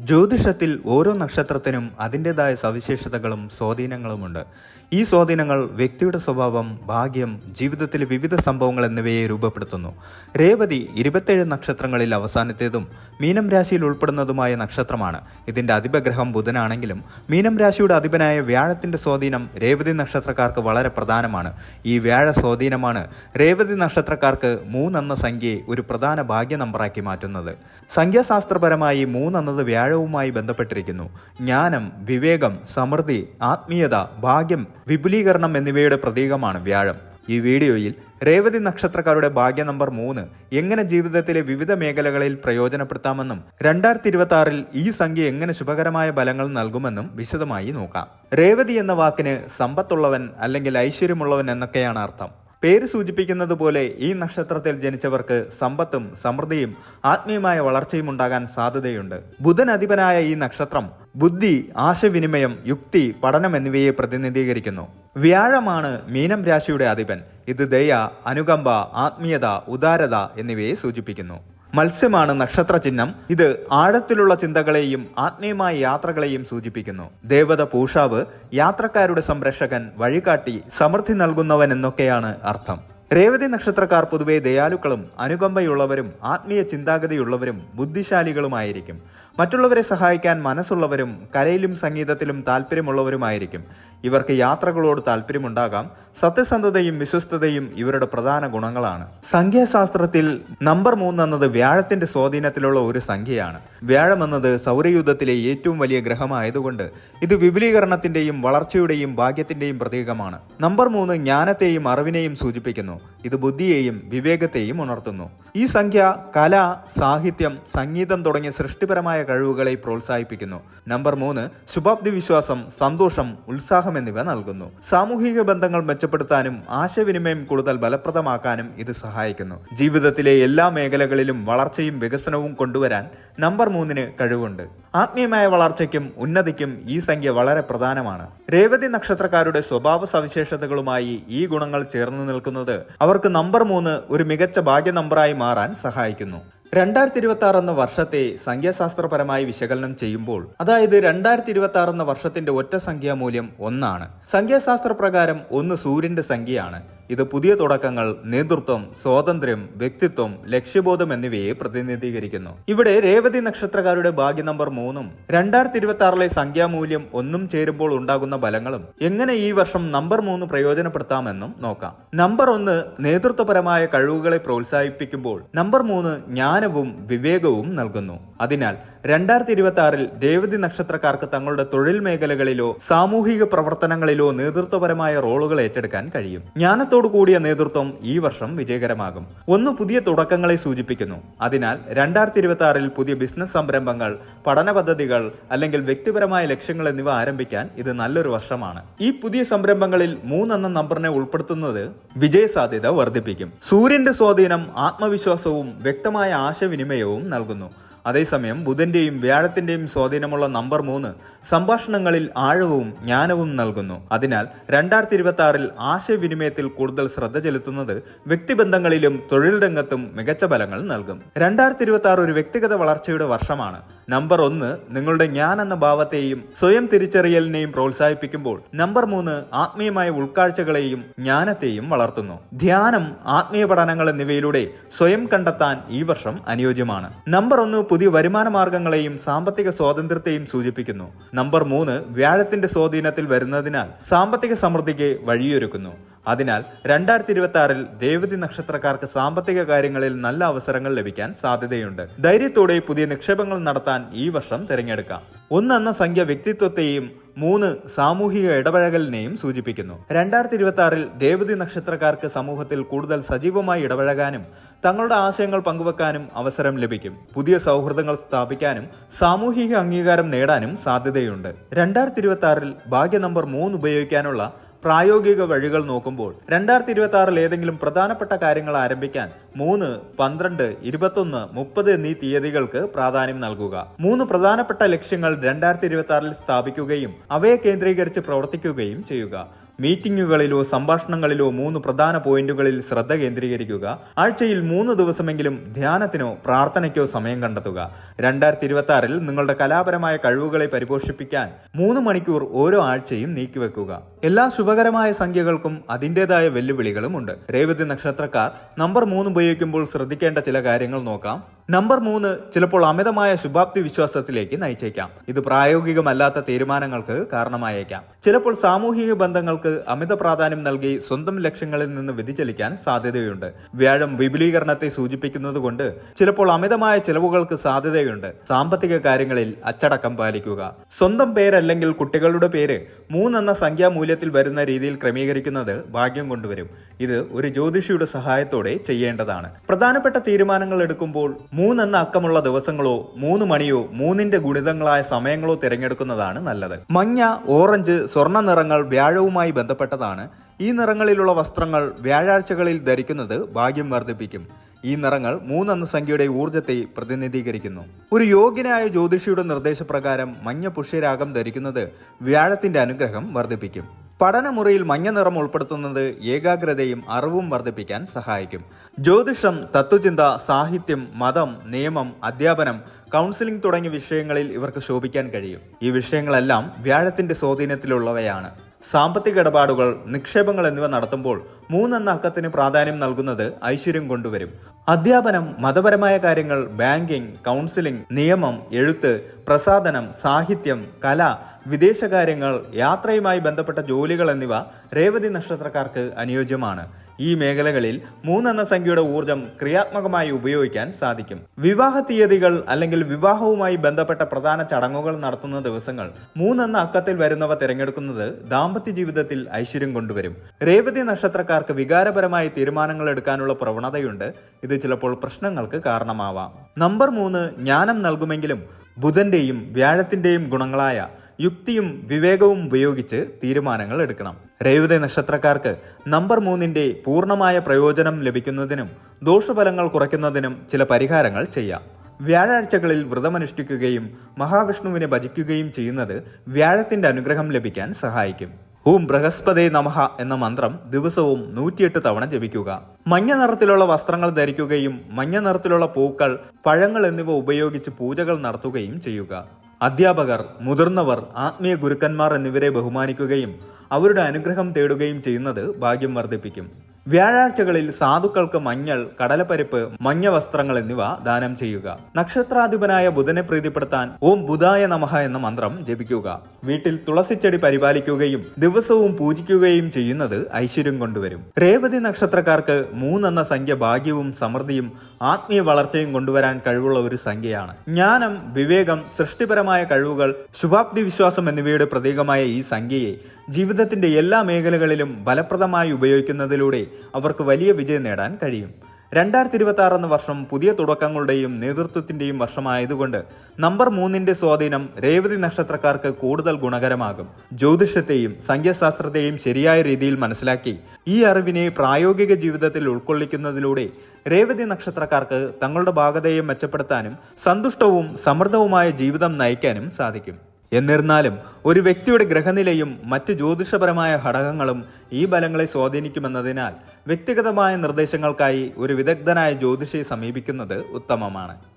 ജ്യോതിഷത്തിൽ ഓരോ നക്ഷത്രത്തിനും അതിന്റെതായ സവിശേഷതകളും സ്വാധീനങ്ങളുമുണ്ട്. ഈ സ്വാധീനങ്ങൾ വ്യക്തിയുടെ സ്വഭാവം ഭാഗ്യം ജീവിതത്തിലെ വിവിധ സംഭവങ്ങൾ എന്നിവയെ രൂപപ്പെടുത്തുന്നു. രേവതി ഇരുപത്തേഴ് നക്ഷത്രങ്ങളിൽ അവസാനത്തേതും മീനം രാശിയിൽ ഉൾപ്പെടുന്നതുമായ നക്ഷത്രമാണ്. ഇതിന്റെ അധിപഗ്രഹം ബുധനാണെങ്കിലും മീനം രാശിയുടെ അധിപനായ വ്യാഴത്തിന്റെ സ്വാധീനം രേവതി നക്ഷത്രക്കാർക്ക് വളരെ പ്രധാനമാണ്. ഈ വ്യാഴ സ്വാധീനമാണ് രേവതി നക്ഷത്രക്കാർക്ക് മൂന്നെന്ന സംഖ്യയെ ഒരു പ്രധാന ഭാഗ്യ നമ്പറാക്കി മാറ്റുന്നത്. സംഖ്യാശാസ്ത്രപരമായി മൂന്നെന്നത് വ്യാഴവുമായി ബന്ധപ്പെട്ടിരിക്കുന്നു. ജ്ഞാനം വിവേകം സമൃദ്ധി ആത്മീയത ഭാഗ്യം വിപുലീകരണം എന്നിവയുടെ പ്രതീകമാണ് വ്യാഴം. ഈ വീഡിയോയിൽ രേവതി നക്ഷത്രക്കാരുടെ ഭാഗ്യ നമ്പർ മൂന്ന് എങ്ങനെ ജീവിതത്തിലെ വിവിധ മേഖലകളിൽ പ്രയോജനപ്പെടുത്താമെന്നും രണ്ടായിരത്തി ഇരുപത്തി ആറിൽ ഈ സംഖ്യ എങ്ങനെ ശുഭകരമായ ഫലങ്ങൾ നൽകുമെന്നും വിശദമായി നോക്കാം. രേവതി എന്ന വാക്കിന് സമ്പത്തുള്ളവൻ അല്ലെങ്കിൽ ഐശ്വര്യമുള്ളവൻ എന്നൊക്കെയാണ് അർത്ഥം. പേര് സൂചിപ്പിക്കുന്നത് പോലെ ഈ നക്ഷത്രത്തിൽ ജനിച്ചവർക്ക് സമ്പത്തും സമൃദ്ധിയും ആത്മീയമായ വളർച്ചയും ഉണ്ടാകാൻ സാധ്യതയുണ്ട്. ബുധൻ അധിപനായ ഈ നക്ഷത്രം ബുദ്ധി ആശയവിനിമയം യുക്തി പഠനം എന്നിവയെ പ്രതിനിധീകരിക്കുന്നു. വ്യാഴമാണ് മീനം രാശിയുടെ അധിപൻ. ഇത് ദയ അനുകമ്പ ആത്മീയത ഉദാരത എന്നിവയെ സൂചിപ്പിക്കുന്നു. മത്സ്യമാണ് നക്ഷത്ര ചിഹ്നം ഇത് ആഴത്തിലുള്ള ചിന്തകളെയും ആത്മീയമായ യാത്രകളെയും സൂചിപ്പിക്കുന്നു. ദേവത പൂഷാവ് യാത്രക്കാരുടെ സംരക്ഷകൻ വഴികാട്ടി സമൃദ്ധി നൽകുന്നവൻ എന്നൊക്കെയാണ് അർത്ഥം. രേവതി നക്ഷത്രക്കാർ പൊതുവെ ദയാലുക്കളും അനുകമ്പയുള്ളവരും ആത്മീയ ചിന്താഗതിയുള്ളവരും ബുദ്ധിശാലികളുമായിരിക്കും. മറ്റുള്ളവരെ സഹായിക്കാൻ മനസ്സുള്ളവരും കലയിലും സംഗീതത്തിലും താല്പര്യമുള്ളവരുമായിരിക്കും. ഇവർക്ക് യാത്രകളോട് താല്പര്യമുണ്ടാകാം. സത്യസന്ധതയും വിശ്വസ്തതയും ഇവരുടെ പ്രധാന ഗുണങ്ങളാണ്. സംഖ്യാശാസ്ത്രത്തിൽ നമ്പർ മൂന്ന് എന്നത് വ്യാഴത്തിന്റെ സ്വാധീനത്തിലുള്ള ഒരു സംഖ്യയാണ്. വ്യാഴം എന്നത് സൗരയുദ്ധത്തിലെ ഏറ്റവും വലിയ ഗ്രഹമായതുകൊണ്ട് ഇത് വിപുലീകരണത്തിന്റെയും വളർച്ചയുടെയും ഭാഗ്യത്തിന്റെയും പ്രതീകമാണ്. നമ്പർ മൂന്ന് ജ്ഞാനത്തെയും അറിവിനെയും സൂചിപ്പിക്കുന്നു. ഇത് ബുദ്ധിയെയും വിവേകത്തെയും ഉണർത്തുന്നു. ഈ സംഖ്യ കല സാഹിത്യം സംഗീതം തുടങ്ങിയ സൃഷ്ടിപരമായ കഴിവുകളെ പ്രോത്സാഹിപ്പിക്കുന്നു. നമ്പർ മൂന്ന് ശുഭാപ്തി വിശ്വാസം സന്തോഷം ഉത്സാഹം എന്നിവ നൽകുന്നു. സാമൂഹിക ബന്ധങ്ങൾ മെച്ചപ്പെടുത്താനും ആശയവിനിമയം കൂടുതൽ ഫലപ്രദമാക്കാനും ഇത് സഹായിക്കുന്നു. ജീവിതത്തിലെ എല്ലാ മേഖലകളിലും വളർച്ചയും വികസനവും കൊണ്ടുവരാൻ നമ്പർ മൂന്നിന് കഴിവുണ്ട്. ആത്മീയമായ വളർച്ചയ്ക്കും ഉന്നതിക്കും ഈ സംഖ്യ വളരെ പ്രധാനമാണ്. രേവതി നക്ഷത്രക്കാരുടെ സ്വഭാവ സവിശേഷതകളുമായി ഈ ഗുണങ്ങൾ ചേർന്ന് നിൽക്കുന്നത് അവർക്ക് നമ്പർ മൂന്ന് ഒരു മികച്ച ഭാഗ്യ നമ്പറായി മാറാൻ സഹായിക്കുന്നു. രണ്ടായിരത്തി ഇരുപത്തി ആറ് എന്ന വർഷത്തെ സംഖ്യാശാസ്ത്രപരമായി വിശകലനം ചെയ്യുമ്പോൾ അതായത് രണ്ടായിരത്തി ഇരുപത്തി ആറ് എന്ന വർഷത്തിന്റെ ഒറ്റ സംഖ്യാ മൂല്യം ഒന്നാണ്. സംഖ്യാശാസ്ത്ര പ്രകാരം ഒന്ന് സൂര്യന്റെ സംഖ്യയാണ്. ഇത് പുതിയ തുടക്കങ്ങൾ നേതൃത്വം സ്വാതന്ത്ര്യം വ്യക്തിത്വം ലക്ഷ്യബോധം എന്നിവയെ പ്രതിനിധീകരിക്കുന്നു. ഇവിടെ രേവതി നക്ഷത്രക്കാരുടെ ഭാഗ്യ നമ്പർ മൂന്നും രണ്ടായിരത്തി ഇരുപത്തി ആറിലെ സംഖ്യാമൂല്യം ഒന്നും ചേരുമ്പോൾ ഉണ്ടാകുന്ന ഫലങ്ങളും എങ്ങനെ ഈ വർഷം നമ്പർ മൂന്ന് പ്രയോജനപ്പെടുത്താമെന്നും നോക്കാം. നമ്പർ ഒന്ന് നേതൃത്വപരമായ കഴിവുകളെ പ്രോത്സാഹിപ്പിക്കുമ്പോൾ നമ്പർ മൂന്ന് ജ്ഞാനവും വിവേകവും നൽകുന്നു. അതിനാൽ രണ്ടായിരത്തി ഇരുപത്തി ആറിൽ രേവതി നക്ഷത്രക്കാർക്ക് തങ്ങളുടെ തൊഴിൽ മേഖലകളിലോ സാമൂഹിക പ്രവർത്തനങ്ങളിലോ നേതൃത്വപരമായ റോളുകൾ ഏറ്റെടുക്കാൻ കഴിയും. ജ്ഞാനത്തോടു കൂടിയ നേതൃത്വം ഈ വർഷം വിജയകരമാകും. ഒന്ന് പുതിയ തുടക്കങ്ങളെ സൂചിപ്പിക്കുന്നു. അതിനാൽ രണ്ടായിരത്തി ഇരുപത്തി ആറിൽ പുതിയ ബിസിനസ് സംരംഭങ്ങൾ പഠന പദ്ധതികൾ അല്ലെങ്കിൽ വ്യക്തിപരമായ ലക്ഷ്യങ്ങൾ എന്നിവ ആരംഭിക്കാൻ ഇത് നല്ലൊരു വർഷമാണ്. ഈ പുതിയ സംരംഭങ്ങളിൽ മൂന്നെന്ന നമ്പറിനെ ഉൾപ്പെടുത്തുന്നത് വിജയസാധ്യത വർദ്ധിപ്പിക്കും. സൂര്യന്റെ സ്വാധീനം ആത്മവിശ്വാസവും വ്യക്തമായ ആശയവിനിമയവും നൽകുന്നു. അതേസമയം ബുധന്റെയും വ്യാഴത്തിന്റെയും സ്വാധീനമുള്ള നമ്പർ മൂന്ന് സംഭാഷണങ്ങളിൽ ആഴവും ജ്ഞാനവും നൽകുന്നു. അതിനാൽ രണ്ടായിരത്തി ഇരുപത്തി ആറിൽ ആശയവിനിമയത്തിൽ കൂടുതൽ ശ്രദ്ധ ചെലുത്തുന്നത് വ്യക്തിബന്ധങ്ങളിലും തൊഴിൽ രംഗത്തും മികച്ച ഫലങ്ങൾ നൽകും. രണ്ടായിരത്തി ഇരുപത്തി ആറ് ഒരു വ്യക്തിഗത വളർച്ചയുടെ വർഷമാണ്. നമ്പർ ഒന്ന് നിങ്ങളുടെ ഞാൻ എന്ന ഭാവത്തെയും സ്വയം തിരിച്ചറിയലിനെയും പ്രോത്സാഹിപ്പിക്കുമ്പോൾ നമ്പർ മൂന്ന് ആത്മീയമായ ഉൾക്കാഴ്ചകളെയും ജ്ഞാനത്തെയും വളർത്തുന്നു. ധ്യാനം ആത്മീയ പഠനങ്ങൾ എന്നിവയിലൂടെ സ്വയം കണ്ടെത്താൻ ഈ വർഷം അനുയോജ്യമാണ്. നമ്പർ ഒന്ന് പുതിയ വരുമാന മാർഗങ്ങളെയും സാമ്പത്തിക സ്വാതന്ത്ര്യത്തെയും സൂചിപ്പിക്കുന്നു. നമ്പർ മൂന്ന് വ്യാഴത്തിന്റെ സ്വാധീനത്തിൽ വരുന്നതിനാൽ സാമ്പത്തിക സമൃദ്ധിക്ക് വഴിയൊരുക്കുന്നു. അതിനാൽ രണ്ടായിരത്തി ഇരുപത്തി ആറിൽ രേവതി നക്ഷത്രക്കാർക്ക് സാമ്പത്തിക കാര്യങ്ങളിൽ നല്ല അവസരങ്ങൾ ലഭിക്കാൻ സാധ്യതയുണ്ട്. ധൈര്യത്തോടെ പുതിയ നിക്ഷേപങ്ങൾ നടത്താൻ ഈ വർഷം തിരഞ്ഞെടുക്കാം. ഒന്നെന്ന സംഖ്യ വ്യക്തിത്വത്തെയും മൂന്ന് സാമൂഹിക ഇടപഴകലിനെയും സൂചിപ്പിക്കുന്നു. രണ്ടായിരത്തി ഇരുപത്തി ആറിൽ രേവതി നക്ഷത്രക്കാർക്ക് സമൂഹത്തിൽ കൂടുതൽ സജീവമായി ഇടപഴകാനും തങ്ങളുടെ ആശയങ്ങൾ പങ്കുവെക്കാനും അവസരം ലഭിക്കും. പുതിയ സൗഹൃദങ്ങൾ സ്ഥാപിക്കാനും സാമൂഹിക അംഗീകാരം നേടാനും സാധ്യതയുണ്ട്. രണ്ടായിരത്തി ഇരുപത്തി ആറിൽ ഭാഗ്യ നമ്പർ മൂന്ന് ഉപയോഗിക്കാനുള്ള പ്രായോഗിക വഴികൾ നോക്കുമ്പോൾ രണ്ടായിരത്തി ഇരുപത്തി ആറിൽ ഏതെങ്കിലും പ്രധാനപ്പെട്ട കാര്യങ്ങൾ ആരംഭിക്കാൻ മൂന്ന് പന്ത്രണ്ട് ഇരുപത്തൊന്ന് മുപ്പത് എന്നീ തീയതികൾക്ക് പ്രാധാന്യം നൽകുക. മൂന്ന് പ്രധാനപ്പെട്ട ലക്ഷ്യങ്ങൾ രണ്ടായിരത്തി ഇരുപത്തി ആറിൽ സ്ഥാപിക്കുകയും അവയെ കേന്ദ്രീകരിച്ച് പ്രവർത്തിക്കുകയും ചെയ്യുക. മീറ്റിംഗുകളിലോ സംഭാഷണങ്ങളിലോ മൂന്ന് പ്രധാന പോയിന്റുകളിൽ ശ്രദ്ധ കേന്ദ്രീകരിക്കുക ആഴ്ചയിൽ മൂന്ന് ദിവസമെങ്കിലും ധ്യാനത്തിനോ പ്രാർത്ഥനയ്ക്കോ സമയം കണ്ടെത്തുക. രണ്ടായിരത്തി ഇരുപത്തി ആറിൽ നിങ്ങളുടെ കലാപരമായ കഴിവുകളെ പരിപോഷിപ്പിക്കാൻ മൂന്ന് മണിക്കൂർ ഓരോ ആഴ്ചയും നീക്കിവെക്കുക. എല്ലാ ശുഭകരമായ സംഖ്യകൾക്കും അതിന്റെതായ വെല്ലുവിളികളും ഉണ്ട്. രേവതി നക്ഷത്രക്കാർ നമ്പർ മൂന്ന് ഉപയോഗിക്കുമ്പോൾ ശ്രദ്ധിക്കേണ്ട ചില കാര്യങ്ങൾ നോക്കാം. നമ്പർ മൂന്ന് ചിലപ്പോൾ അമിതമായ ശുഭാപ്തി വിശ്വാസത്തിലേക്ക് നയിച്ചേക്കാം. ഇത് പ്രായോഗികമല്ലാത്ത തീരുമാനങ്ങൾക്ക് കാരണമായേക്കാം. ചിലപ്പോൾ സാമൂഹിക ബന്ധങ്ങൾക്ക് അമിത പ്രാധാന്യം നൽകി സ്വന്തം ലക്ഷ്യങ്ങളിൽ നിന്ന് വ്യതിചലിക്കാൻ സാധ്യതയുണ്ട്. വ്യാഴം വിപുലീകരണത്തെ സൂചിപ്പിക്കുന്നത് കൊണ്ട് ചിലപ്പോൾ അമിതമായ ചിലവുകൾക്ക് സാധ്യതയുണ്ട്. സാമ്പത്തിക കാര്യങ്ങളിൽ അച്ചടക്കം പാലിക്കുക. സ്വന്തം പേരല്ലെങ്കിൽ കുട്ടികളുടെ പേര് മൂന്നെന്ന സംഖ്യാ മൂല്യത്തിൽ വരുന്ന രീതിയിൽ ക്രമീകരിക്കുന്നത് ഭാഗ്യം കൊണ്ടുവരും. ഇത് ഒരു ജ്യോതിഷിയുടെ സഹായത്തോടെ ചെയ്യേണ്ടതാണ്. പ്രധാനപ്പെട്ട തീരുമാനങ്ങൾ എടുക്കുമ്പോൾ മൂന്നെന്ന അക്കമുള്ള ദിവസങ്ങളോ മൂന്ന് മണിയോ മൂന്നിന്റെ ഗുണിതങ്ങളായ സമയങ്ങളോ തിരഞ്ഞെടുക്കുന്നതാണ് നല്ലത്. മഞ്ഞ ഓറഞ്ച് സ്വർണ നിറങ്ങൾ വ്യാഴവുമായി ബന്ധപ്പെട്ടതാണ്. ഈ നിറങ്ങളിലുള്ള വസ്ത്രങ്ങൾ വ്യാഴാഴ്ചകളിൽ ധരിക്കുന്നത് ഭാഗ്യം വർദ്ധിപ്പിക്കും. ഈ നിറങ്ങൾ മൂന്നെന്ന സംഖ്യയുടെ ഊർജത്തെ പ്രതിനിധീകരിക്കുന്നു. ഒരു യോഗ്യനായ ജ്യോതിഷിയുടെ നിർദ്ദേശപ്രകാരം മഞ്ഞ പുഷ്യരാഗം ധരിക്കുന്നത് വ്യാഴത്തിന്റെ അനുഗ്രഹം വർദ്ധിപ്പിക്കും. പഠനമുറിയിൽ മഞ്ഞ നിറം ഉൾപ്പെടുത്തുന്നത് ഏകാഗ്രതയും അറിവും വർദ്ധിപ്പിക്കാൻ സഹായിക്കും. ജ്യോതിഷം തത്വചിന്ത സാഹിത്യം മതം നിയമം അധ്യാപനം കൗൺസിലിംഗ് തുടങ്ങിയ വിഷയങ്ങളിൽ ഇവർക്ക് ശോഭിക്കാൻ കഴിയും. ഈ വിഷയങ്ങളെല്ലാം വ്യാഴത്തിന്റെ സ്വാധീനത്തിലുള്ളവയാണ്. സാമ്പത്തിക ഇടപാടുകൾ നിക്ഷേപങ്ങൾ എന്നിവ നടത്തുമ്പോൾ മൂന്നെന്ന അക്കത്തിന് പ്രാധാന്യം നൽകുന്നത് ഐശ്വര്യം കൊണ്ടുവരും. അധ്യാപനം മതപരമായ കാര്യങ്ങൾ ബാങ്കിംഗ് കൗൺസിലിംഗ് നിയമം എഴുത്ത് പ്രസാദനം സാഹിത്യം കല വിദേശകാര്യങ്ങൾ യാത്രയുമായി ബന്ധപ്പെട്ട ജോലികൾ എന്നിവ രേവതി നക്ഷത്രക്കാർക്ക് അനുയോജ്യമാണ്. ഈ മേഖലകളിൽ മൂന്നെന്ന സംഖ്യയുടെ ഊർജം ക്രിയാത്മകമായി ഉപയോഗിക്കാൻ സാധിക്കും. വിവാഹ തീയതികൾ അല്ലെങ്കിൽ വിവാഹവുമായി ബന്ധപ്പെട്ട പ്രധാന ചടങ്ങുകൾ നടത്തുന്ന ദിവസങ്ങൾ മൂന്നെന്ന അക്കത്തിൽ വരുന്നവ തിരഞ്ഞെടുക്കുന്നത് ദാമ്പത്യ ജീവിതത്തിൽ ഐശ്വര്യം കൊണ്ടുവരും. രേവതി നക്ഷത്രക്കാർക്ക് വികാരപരമായ തീരുമാനങ്ങൾ എടുക്കാനുള്ള പ്രവണതയുണ്ട്. ഇത് ചിലപ്പോൾ പ്രശ്നങ്ങൾക്ക് കാരണമാവാം. നമ്പർ മൂന്ന് ജ്ഞാനം നൽകുമെങ്കിലും ബുധന്റെയും വ്യാഴത്തിന്റെയും ഗുണങ്ങളായ യുക്തിയും വിവേകവും ഉപയോഗിച്ച് തീരുമാനങ്ങൾ എടുക്കണം. രേവതി നക്ഷത്രക്കാർക്ക് നമ്പർ മൂന്നിന്റെ പൂർണമായ പ്രയോജനം ലഭിക്കുന്നതിനും ദോഷഫലങ്ങൾ കുറയ്ക്കുന്നതിനും ചില പരിഹാരങ്ങൾ ചെയ്യാം. വ്യാഴാഴ്ചകളിൽ വ്രതമനുഷ്ഠിക്കുകയും മഹാവിഷ്ണുവിനെ ഭജിക്കുകയും ചെയ്യുന്നത് വ്യാഴത്തിന്റെ അനുഗ്രഹം ലഭിക്കാൻ സഹായിക്കും. ഓം ബൃഹസ്പതേ നമഃ എന്ന മന്ത്രം ദിവസവും നൂറ്റിയെട്ട് തവണ ജപിക്കുക. മഞ്ഞ നിറത്തിലുള്ള വസ്ത്രങ്ങൾ ധരിക്കുകയും മഞ്ഞ നിറത്തിലുള്ള പൂക്കൾ പഴങ്ങൾ എന്നിവ ഉപയോഗിച്ച് പൂജകൾ നടത്തുകയും ചെയ്യുക. അധ്യാപകർ മുതിർന്നവർ ആത്മീയ ഗുരുക്കന്മാർ എന്നിവരെ ബഹുമാനിക്കുകയും അവരുടെ അനുഗ്രഹം തേടുകയും ചെയ്യുന്നത് ഭാഗ്യം വർദ്ധിപ്പിക്കും. വ്യാഴാഴ്ചകളിൽ സാധുക്കൾക്ക് മഞ്ഞൾ കടലപ്പരിപ്പ് മഞ്ഞ വസ്ത്രങ്ങൾ എന്നിവ ദാനം ചെയ്യുക. നക്ഷത്രാധിപനായ ബുധനെ പ്രീതിപ്പെടുത്താൻ ഓം ബുധായ നമഹ എന്ന മന്ത്രം ജപിക്കുക. വീട്ടിൽ തുളസിച്ചെടി പരിപാലിക്കുകയും ദിവസവും പൂജിക്കുകയും ചെയ്യുന്നത് ഐശ്വര്യം കൊണ്ടുവരും. രേവതി നക്ഷത്രക്കാർക്ക് മൂന്നെന്ന സംഖ്യ ഭാഗ്യവും സമൃദ്ധിയും ആത്മീയ വളർച്ചയും കൊണ്ടുവരാൻ കഴിവുള്ള ഒരു സംഖ്യയാണ്. ജ്ഞാനം വിവേകം സൃഷ്ടിപരമായ കഴിവുകൾ ശുഭാപ്തി വിശ്വാസം എന്നിവയുടെ പ്രതീകമായ ഈ സംഖ്യയെ ജീവിതത്തിന്റെ എല്ലാ മേഖലകളിലും ഫലപ്രദമായി ഉപയോഗിക്കുന്നതിലൂടെ അവർക്ക് വലിയ വിജയം നേടാൻ കഴിയും. രണ്ടായിരത്തി ഇരുപത്തി ആറ് എന്ന വർഷം പുതിയ തുടക്കങ്ങളുടെയും നേതൃത്വത്തിന്റെയും വർഷമായതുകൊണ്ട് നമ്പർ മൂന്നിന്റെ സ്വാധീനം രേവതി നക്ഷത്രക്കാർക്ക് കൂടുതൽ ഗുണകരമാകും. ജ്യോതിഷത്തെയും സംഖ്യാശാസ്ത്രത്തെയും ശരിയായ രീതിയിൽ മനസ്സിലാക്കി ഈ അറിവിനെ പ്രായോഗിക ജീവിതത്തിൽ ഉൾക്കൊള്ളിക്കുന്നതിലൂടെ രേവതി നക്ഷത്രക്കാർക്ക് തങ്ങളുടെ ഭാഗതയെ മെച്ചപ്പെടുത്താനും സന്തുഷ്ടവും സമൃദ്ധവുമായ ജീവിതം നയിക്കാനും സാധിക്കും. എന്നിരുന്നാലും ഒരു വ്യക്തിയുടെ ഗ്രഹനിലയും മറ്റ് ജ്യോതിഷപരമായ ഘടകങ്ങളും ഈ ബലങ്ങളെ സ്വാധീനിക്കുമെന്നതിനാൽ വ്യക്തിഗതമായ നിർദ്ദേശങ്ങൾക്കായി ഒരു വിദഗ്ധനായ ജ്യോതിഷയെ സമീപിക്കുന്നത് ഉത്തമമാണ്.